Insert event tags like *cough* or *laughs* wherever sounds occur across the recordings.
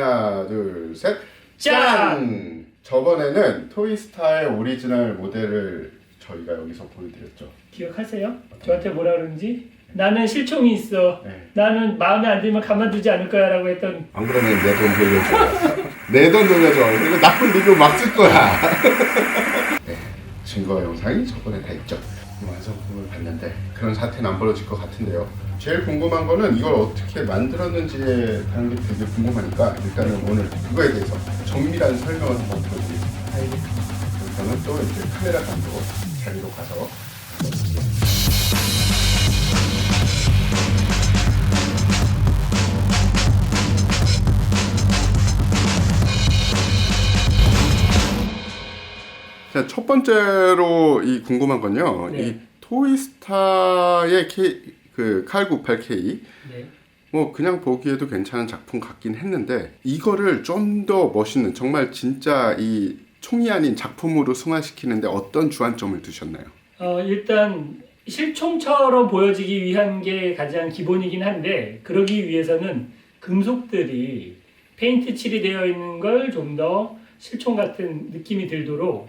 하나, 둘, 셋. 짠! 짠! 저번에는 토이스타의 오리지널 모델을 저희가 여기서 보여드렸죠. 기억하세요? 저한테 뭐라 그러는지 나는 실총이 있어. 네. 나는 마음에 안 들면 가만두지 않을 거야 라고 했던 안 그러면 내 돈 돌려줘. 내 돈 돌려줘. 이거 나쁜 리뷰 막쓸 거야. *laughs* 네, 증거 영상이 저번에 다 있죠. 완성품을 봤는데 그런 사태는 안 벌어질 것 같은데요. 제일 궁금한 거는 이걸 어떻게 만들었는지에 대한 게 되게 궁금하니까 일단은 오늘 그거에 대해서 정밀한 설명을 한번 보여드리겠습니다. 저는 또 이제 카메라 감독 자리로 가서 첫 번째로 이 궁금한 건요. 네. 이 토이스타의 K 그 칼 98K 네. 뭐 그냥 보기에도 괜찮은 작품 같긴 했는데 이거를 좀 더 멋있는 정말 진짜 이 총이 아닌 작품으로 승화시키는데 어떤 주안점을 두셨나요? 어, 일단 실총처럼 보여지기 위한 게 가장 기본이긴 한데 그러기 위해서는 금속들이 페인트 칠이 되어 있는 걸 좀 더 실총 같은 느낌이 들도록 어,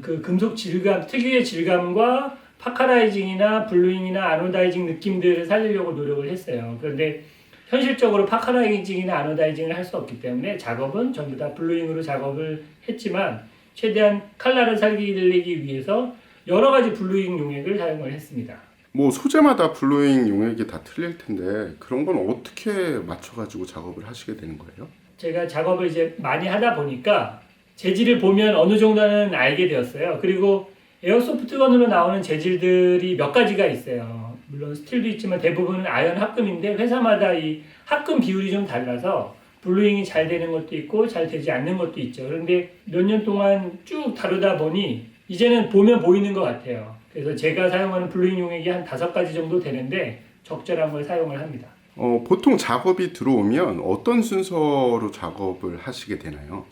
그 금속 질감 특유의 질감과 파카라이징이나 블루잉이나 아노다이징 느낌들을 살리려고 노력을 했어요. 그런데 현실적으로 파카라이징이나 아노다이징을 할 수 없기 때문에 작업은 전부 다 블루잉으로 작업을 했지만 최대한 칼라를 살리기 위해서 여러 가지 블루잉 용액을 사용을 했습니다. 뭐 소재마다 블루잉 용액이 다 틀릴 텐데 그런 건 어떻게 맞춰 가지고 작업을 하시게 되는 거예요? 제가 작업을 이제 많이 하다 보니까 재질을 보면 어느 정도는 알게 되었어요. 그리고 에어소프트건으로 나오는 재질들이 몇 가지가 있어요. 물론 스틸도 있지만 대부분은 아연 합금인데 회사마다 이 합금 비율이 좀 달라서 블루잉이 잘 되는 것도 있고 잘 되지 않는 것도 있죠. 그런데 몇 년 동안 쭉 다루다 보니 이제는 보면 보이는 것 같아요. 그래서 제가 사용하는 블루잉 용액이 한 다섯 가지 정도 되는데 적절한 걸 사용을 합니다. 어, 보통 작업이 들어오면 어떤 순서로 작업을 하시게 되나요?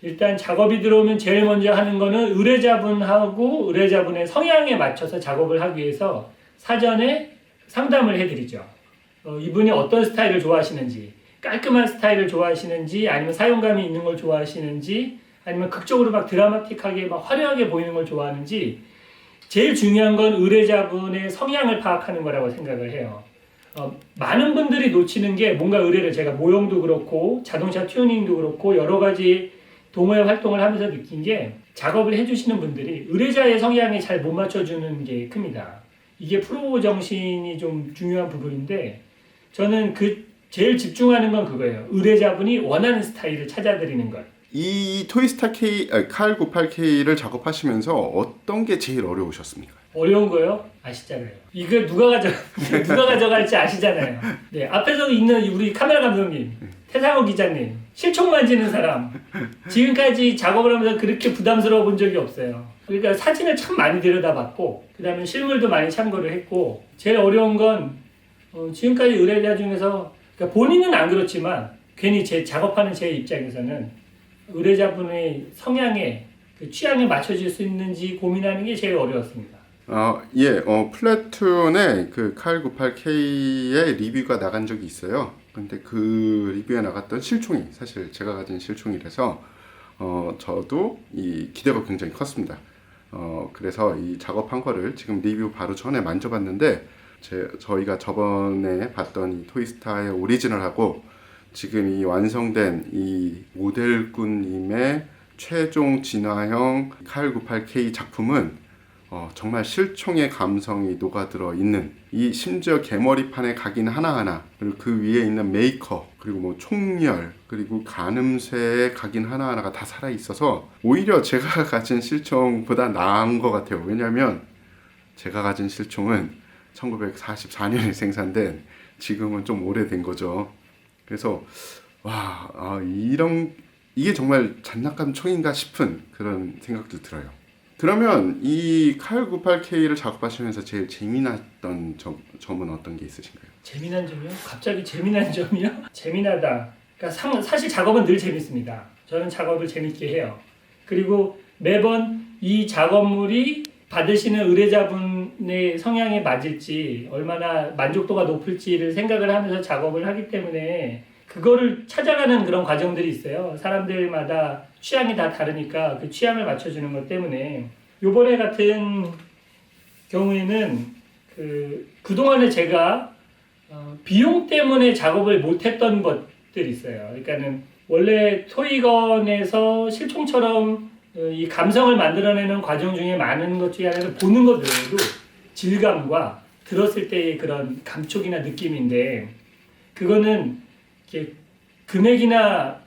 일단 작업이 들어오면 제일 먼저 하는 거는 의뢰자분하고 의뢰자분의 성향에 맞춰서 작업을 하기 위해서 사전에 상담을 해드리죠. 어, 이분이 어떤 스타일을 좋아하시는지, 깔끔한 스타일을 좋아하시는지, 아니면 사용감이 있는 걸 좋아하시는지, 아니면 극적으로 막 드라마틱하게 막 화려하게 보이는 걸 좋아하는지, 제일 중요한 건 의뢰자분의 성향을 파악하는 거라고 생각을 해요. 어, 많은 분들이 놓치는 게 뭔가 의뢰를 제가 모형도 그렇고 자동차 튜닝도 그렇고 여러 가지 동호회 활동을 하면서 느낀 게 작업을 해주시는 분들이 의뢰자의 성향에 잘못 맞춰주는 게 큽니다. 이게 프로 정신이 좀 중요한 부분인데 저는 그 제일 집중하는 건 그거예요. 의뢰자분이 원하는 스타일을 찾아드리는 것. 이 토이스타 K, 아니, 칼 98K를 작업하시면서 어떤 게 제일 어려우셨습니까? 어려운 거요? 아시잖아요. 이거 누가 가져 누가 가져갈지 아시잖아요. 네 앞에서 있는 우리 카메라 감독님, 태상호 기자님, 실총 만지는 사람 지금까지 작업을 하면서 그렇게 부담스러워 본 적이 없어요. 그러니까 사진을 참 많이 들여다봤고 그 다음에 실물도 많이 참고를 했고 제일 어려운 건 어, 지금까지 의뢰자 중에서 그러니까 본인은 안 그렇지만 괜히 제 작업하는 제 입장에서는 의뢰자분의 성향에 그 취향에 맞춰질 수 있는지 고민하는 게 제일 어려웠습니다. 어, 예, 어, 플래툰에 그칼 98K의 리뷰가 나간 적이 있어요. 근데 그 리뷰에 나갔던 실총이 사실 제가 가진 실총이라서 어, 저도 이 기대가 굉장히 컸습니다. 어, 그래서 이 작업한 거를 지금 리뷰 바로 전에 만져봤는데 제, 저희가 저번에 봤던 이 토이스타의 오리지널하고 지금 이 완성된 이 모델꾼님의 최종 진화형 칼 98K 작품은 어, 정말 실총의 감성이 녹아들어 있는 이 심지어 개머리판의 각인 하나하나 그리고 그 위에 있는 메이커 그리고 뭐 총열 그리고 가늠쇠의 각인 하나하나가 다 살아 있어서 오히려 제가 *laughs* 가진 실총보다 나은 것 같아요 왜냐하면 제가 가진 실총은 1944년에 생산된 지금은 좀 오래된 거죠 그래서 와 아, 이런 이게 정말 장난감 총인가 싶은 그런 생각도 들어요. 그러면 이 칼 98K를 작업하시면서 제일 재미났던 점, 점은 어떤 게 있으신가요? 재미난 점이요? 갑자기 재미난 점이요? *laughs* 재미나다. 그러니까 상, 사실 작업은 늘 재밌습니다. 저는 작업을 재밌게 해요. 그리고 매번 이 작업물이 받으시는 의뢰자분의 성향에 맞을지 얼마나 만족도가 높을지를 생각을 하면서 작업을 하기 때문에 그거를 찾아가는 그런 과정들이 있어요. 사람들마다 취향이 다 다르니까 그 취향을 맞춰주는 것 때문에 요번에 같은 경우에는 그 그동안에 제가 어, 비용 때문에 작업을 못했던 것들이 있어요. 그러니까는 원래 토이건에서 실총처럼 어, 이 감성을 만들어내는 과정 중에 많은 것 중에 하나는 보는 것 외에도 질감과 들었을 때의 그런 감촉이나 느낌인데 그거는 이렇게 금액이나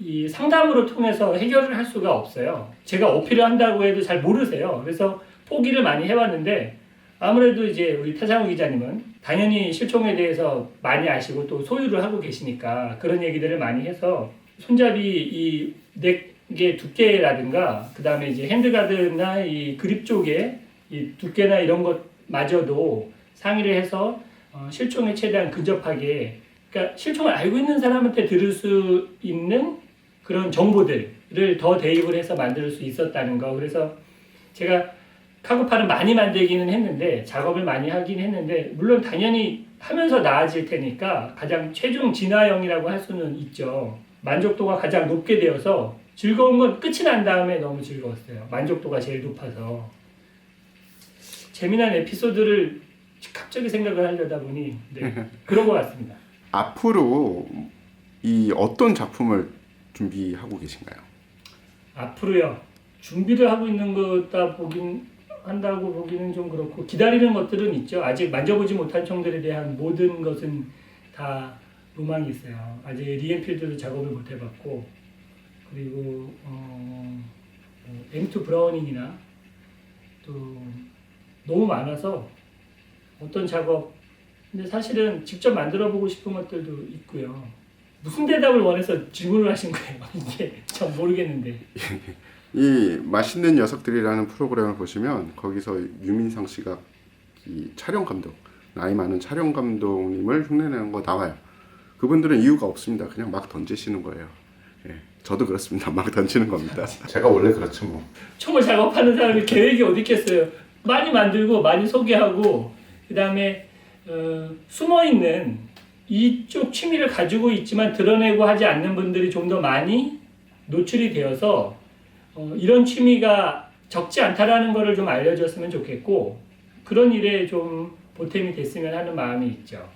이 상담으로 통해서 해결을 할 수가 없어요. 제가 어필을 한다고 해도 잘 모르세요. 그래서 포기를 많이 해왔는데 아무래도 이제 우리 타장우 기자님은 당연히 실총에 대해서 많이 아시고 또 소유를 하고 계시니까 그런 얘기들을 많이 해서 손잡이 이 넥의 두께라든가 그 다음에 이제 핸드가드나 이 그립 쪽에 이 두께나 이런 것마저도 상의를 해서 어, 실총에 최대한 근접하게 그러니까 실총을 알고 있는 사람한테 들을 수 있는 그런 정보들을 더 대입을 해서 만들 수 있었다는 거. 그래서 제가 카고팔은 많이 만들기는 했는데 작업을 많이 하긴 했는데 물론 당연히 하면서 나아질 테니까 가장 최종 진화형이라고 할 수는 있죠. 만족도가 가장 높게 되어서 즐거운 건 끝이 난 다음에 너무 즐거웠어요. 만족도가 제일 높아서 재미난 에피소드를 갑자기 생각을 하려다 보니 네, 그런 것 같습니다. 앞으로 이 어떤 작품을 준비하고 계신가요? 앞으로요. 준비를 하고 있는 거다 보긴 한다고 보기는 좀 그렇고 기다리는 것들은 있죠. 아직 만져보지 못한 총들에 대한 모든 것은 다 로망이 있어요. 아직 리엔필드도 작업을 못 해봤고 그리고 어, 뭐 M2 브라우닝이나 또 너무 많아서 어떤 작업 근데 사실은 직접 만들어 보고 싶은 것들도 있고요 무슨 대답을 원해서 질문을 하신 거예요 *laughs* 이게 전 모르겠는데 이 맛있는 녀석들이라는 프로그램을 보시면 거기서 유민상 씨가 이 촬영 감독 나이 많은 촬영 감독님을 흉내내는 거 나와요. 그분들은 이유가 없습니다. 그냥 막 던지시는 거예요. 예, 저도 그렇습니다. 막 던지는 겁니다. *laughs* 제가 원래 그렇죠 뭐. 총을 작업하는 사람이 계획이 어디 있겠어요. 많이 만들고 많이 소개하고 그 다음에 어, 숨어 있는 이쪽 취미를 가지고 있지만 드러내고 하지 않는 분들이 좀 더 많이 노출이 되어서 어, 이런 취미가 적지 않다라는 것을 좀 알려줬으면 좋겠고 그런 일에 좀 보탬이 됐으면 하는 마음이 있죠.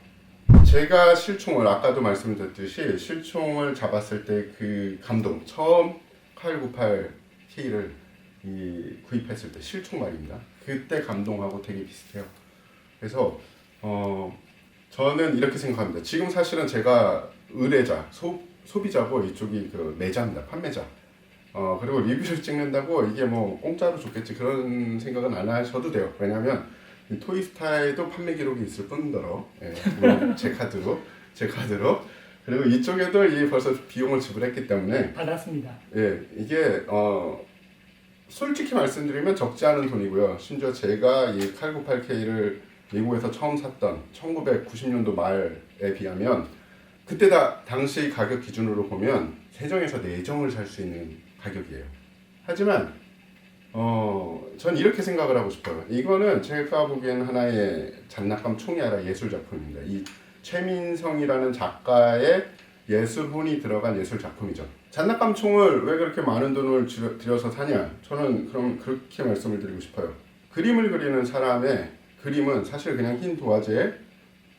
제가 실총을 아까도 말씀드렸듯이 실총을 잡았을 때 그 감동 처음 898K를 이 구입했을 때 실총 말입니다. 그때 감동하고 되게 비슷해요. 그래서 어 저는 이렇게 생각합니다. 지금 사실은 제가 의뢰자 소 소비자고 이쪽이 그 매자입니다. 판매자. 어 그리고 리뷰를 찍는다고 이게 뭐 공짜로 줬겠지 그런 생각은 안 하셔도 돼요. 왜냐하면 이 토이스타에도 판매 기록이 있을 뿐더러 예, *laughs* 제 카드로 제 카드로 그리고 이쪽에도 이 벌써 비용을 지불했기 때문에 받았습니다. 예 이게 어 솔직히 말씀드리면 적지 않은 돈이고요. 심지어 제가 이 898K를 미국에서 처음 샀던 1990년도 말에 비하면 그때 다 당시 가격 기준으로 보면 세정에서 네정을 살 수 있는 가격이에요. 하지만 어, 전 이렇게 생각을 하고 싶어요. 이거는 제가 보기엔 하나의 장난감 총이 아니라 예술 작품입니다. 이 최민성이라는 작가의 예술혼이 들어간 예술 작품이죠. 장난감 총을 왜 그렇게 많은 돈을 들여- 들여서 사냐? 저는 그럼 그렇게 말씀을 드리고 싶어요. 그림을 그리는 사람의 그림은 사실 그냥 흰 도화지에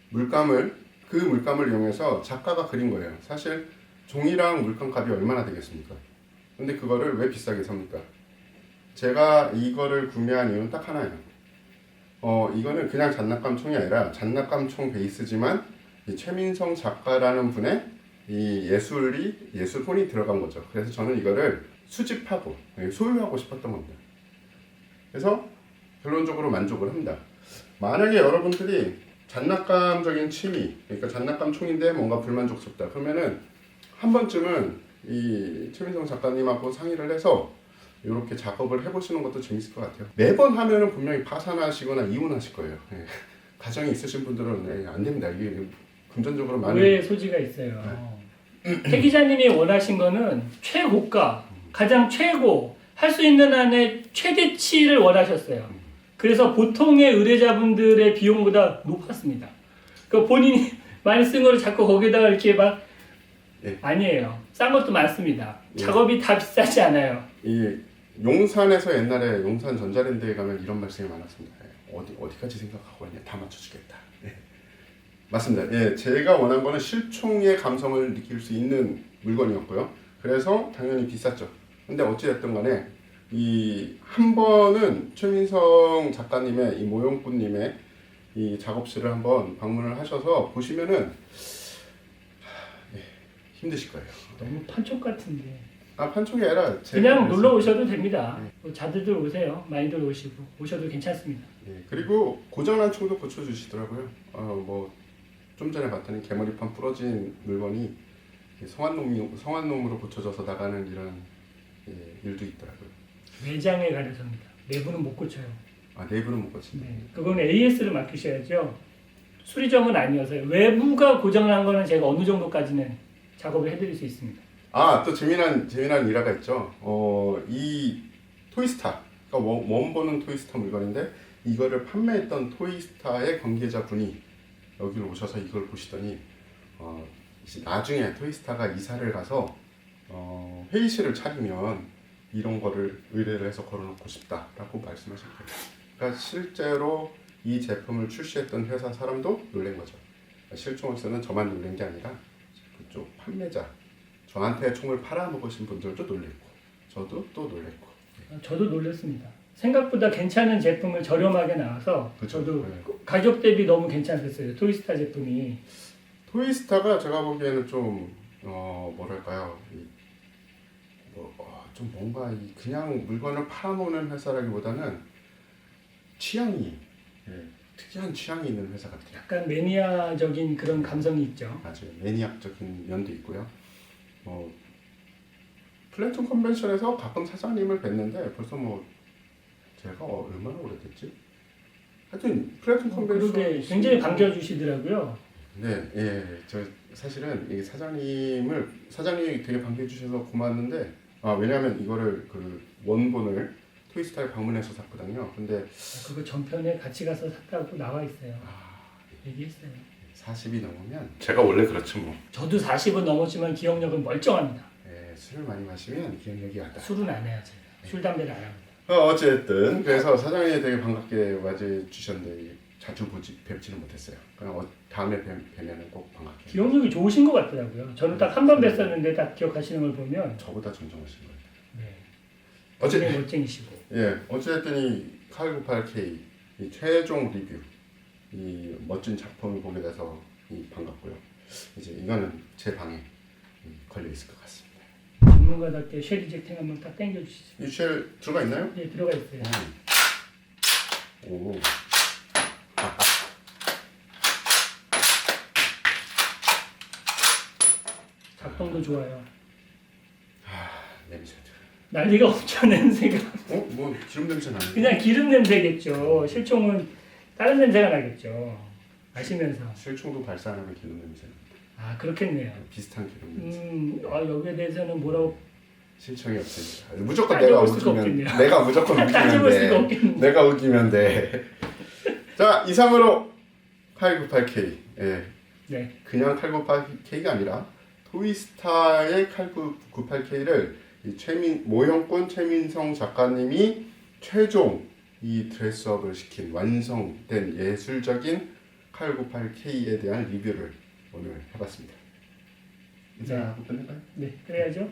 물감을 그 물감을 이용해서 작가가 그린 거예요. 사실 종이랑 물감 값이 얼마나 되겠습니까? 근데 그거를 왜 비싸게 삽니까? 제가 이거를 구매한 이유는 딱 하나예요. 어, 이거는 그냥 장난감 총이 아니라 장난감 총 베이스지만 이 최민성 작가라는 분의 이 예술이 예술혼이 들어간 거죠. 그래서 저는 이거를 수집하고 예, 소유하고 싶었던 겁니다. 그래서 결론적으로 만족을 합니다. 만약에 여러분들이 장난감적인 취미, 그러니까 장난감 총인데 뭔가 불만족스럽다. 그러면은 한 번쯤은 이 최민성 작가님하고 상의를 해서 이렇게 작업을 해보시는 것도 재밌을 것 같아요. 매번 하면은 분명히 파산하시거나 이혼하실 거예요. 예. 가정이 있으신 분들은 예, 안 됩니다. 이게 금전적으로 많은 오해의 소지가 있어요. *clears throat* 태 기자님이 원하신 거는 최고가, 가장 최고 할 수 있는 한의 최대치를 원하셨어요. 그래서 보통의 의뢰자분들의 비용보다 높았습니다. 그 본인이 *laughs* 많이 쓴 거를 자꾸 거기다가 이렇게 막 예. 아니에요. 싼 것도 많습니다. 예. 작업이 다 비싸지 않아요. 이 용산에서 옛날에 용산 전자랜드에 가면 이런 말씀이 많았습니다. 예, 어디 어디까지 생각하고 왔냐 다 맞춰주겠다. 예. 맞습니다. 예, 제가 원한 거는 실총의 감성을 느낄 수 있는 물건이었고요. 그래서 당연히 비쌌죠. 근데 어찌됐든 간에 이 한 번은 최민성 작가님의 이 모형꾼님의 이 작업실을 한번 방문을 하셔서 보시면은 하, 예, 힘드실 거예요. 너무 판촉 같은데. 아 판촉이 아니라 그냥 그래서- 놀러 오셔도 됩니다. 뭐 자들들 오세요. 많이들 오시고 오셔도 괜찮습니다. 예, 그리고 고장난 총도 고쳐주시더라고요. 어, 뭐좀 전에 봤더니 개머리판 부러진 물건이 성환놈이 성환놈으로 고쳐져서 나가는 이런 예, 일도 있더라고요. 외장에 가려서입니다. 내부는 못 고쳐요. 아 내부는 못 고친다. 네, 그건 AS를 맡기셔야죠. 수리점은 아니어서요. 외부가 고장난 거는 제가 어느 정도까지는 작업을 해드릴 수 있습니다. 아또 재미난 재미난 일화가 있죠. 어이 토이스타, 그러니까 원, 원본은 토이스타 물건인데 이거를 판매했던 토이스타의 관계자 분이 여기로 오셔서 이걸 보시더니 어, 나중에 토이스타가 이사를 가서 어, 회의실을 차리면 이런 거를 의뢰를 해서 걸어놓고 싶다라고 말씀하신 거예요. 그러니까 실제로 이 제품을 출시했던 회사 사람도 놀란 거죠. 그러니까 실총을 쓰는 저만 놀란 게 아니라 그쪽 판매자 저한테 총을 팔아먹으신 분들도 놀랬고 저도 또 놀랬고 저도 놀랐습니다. 생각보다 괜찮은 제품을 저렴하게 나와서 그쵸. 저도 네. 가격 대비 너무 괜찮았어요. 토이스타 제품이 토이스타가 제가 보기에는 좀 어, 뭐랄까요 이, 뭐, 어, 좀 뭔가 이 그냥 물건을 팔아먹는 회사라기보다는 취향이 예, 특이한 취향이 있는 회사 같아요. 약간 매니아적인 그런 감성이 있죠. 아주 매니악적인 면도 있고요. 뭐 플래툰 컨벤션에서 가끔 사장님을 뵀는데 벌써 뭐 제가 어, 얼마나 오래됐지? 하여튼 플래툰 컨벤션 어, 그러게 굉장히 반겨주시더라고요. 네, 예, 저 사실은 이 사장님을 사장님이 되게 반겨해 주셔서 고마웠는데 아 왜냐하면 이거를 그 원본을 토이스타에 방문해서 샀거든요. 근데 그거 전편에 같이 가서 샀다고 나와 있어요. 아, 얘기했어요. 40이 넘으면 제가 원래 그렇죠 뭐. 저도 40은 넘었지만 기억력은 멀쩡합니다. 예, 술을 많이 마시면 기억력이 안 나. 술은 안 해요, 제가. 술, 담배를 안 합니다. 어, 어쨌든 그래서 사장님이 되게 반갑게 맞이해 주셨는데 자주 보지 뵙지는 못했어요. 그냥 어, 다음에 뵈, 뵈면은 꼭 반갑게. 기억력이 좋으신 것 같더라고요. 저는 딱 한 번 뵀었는데 딱 기억하시는 걸 보면 저보다 정정하신 거예요. 네. 굉장히 멋쟁이시고 *laughs* 예, 어쨌든 이 898K 이 최종 리뷰 이 멋진 작품을 보게 돼서 이 반갑고요. 이제 이거는 제 방에 이 걸려 있을 것 같습니다. 전문가답게 쉐리 잭팅 한번 딱 당겨주시죠. 이쉘 들어가 있나요? 네, 들어가 있어요. 음. 오. 작동도 좋아요. 냄새. 난리가 없죠, *laughs* 냄새가. 어? 뭐 기름 냄새 나는? 그냥 기름 냄새겠죠. 실총은 다른 냄새가 나겠죠. 마시면서. 실총도 발사하면 기름 냄새. 아, 그렇겠네요. 비슷한 기름 냄새. 음, 아, 여기에 대해서는 뭐라고 실청이 없으니까 무조건 따져볼 내가 수가 없겠네요. 내가 무조건 *laughs* 따져볼 우기면 수가 돼. 내가 우기면 돼. 자 이상으로 898K 예 네. 그냥 898K가 아니라 토이스타의 898K를 이 최민 모형꾼 최민성 작가님이 최종 이 드레스업을 시킨 완성된 예술적인 898K에 대한 리뷰를 오늘 해봤습니다. 인사하고 끝낼까요? 네, 그래야죠.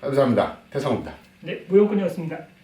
감사합니다. 태성입니다. 네, 모형꾼이었습니다.